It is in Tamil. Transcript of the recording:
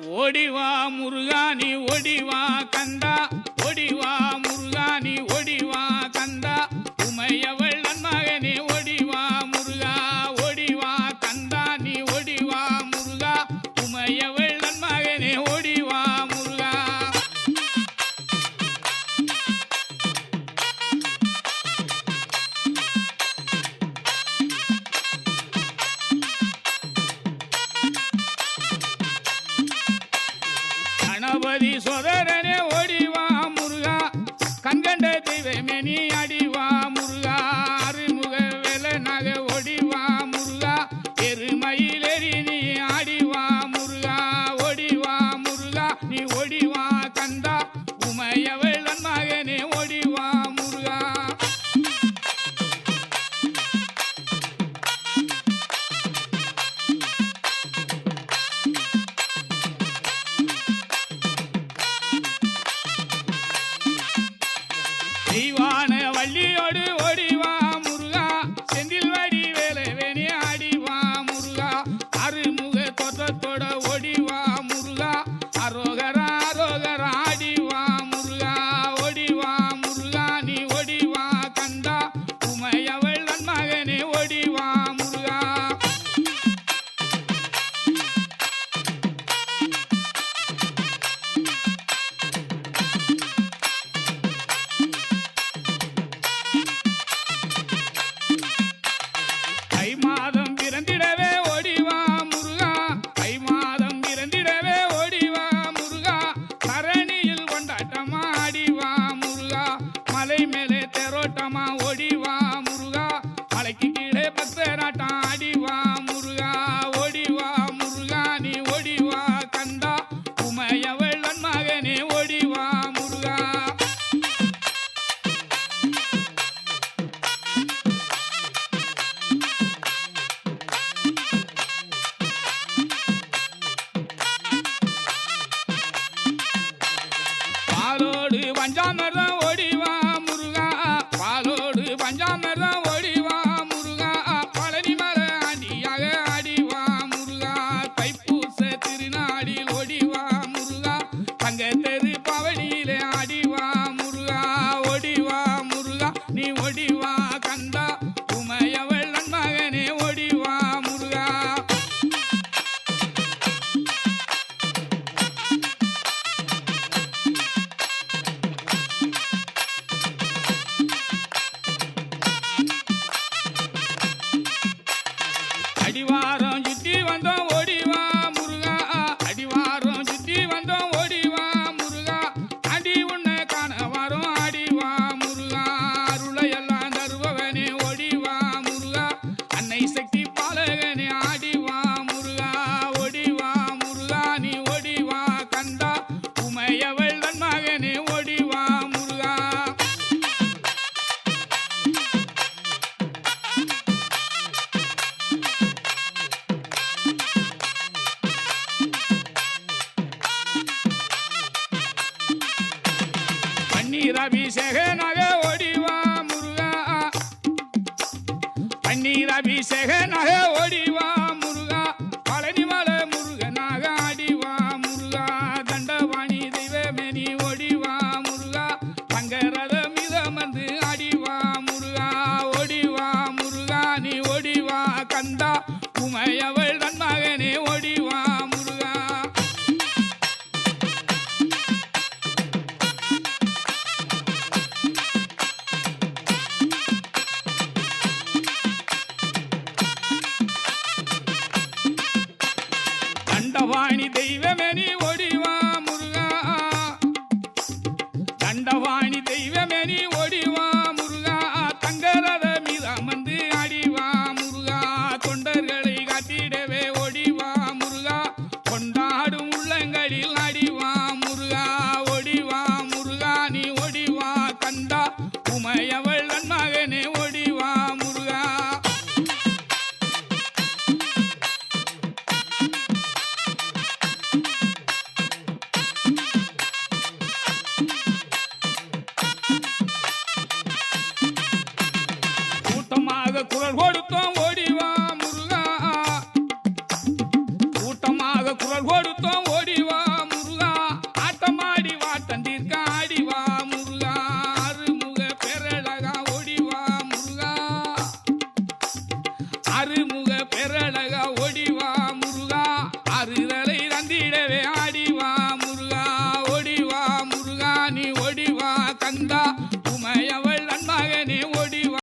ஓடிவா முருகானி ஓடிவா கந்தா. feliz, Rodere. மாத அபிஷேக நக ஓடிவா முருகா. பன்னீர் அபிஷேக நக ഭവാനി ദൈവമേ உனக்கு குரல் கொடுத்தோம் ஓடி